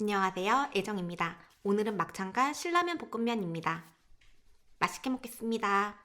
안녕하세요. 애정입니다. 오늘은 막창과 신라면 볶음면입니다. 맛있게 먹겠습니다.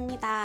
먹었습니다.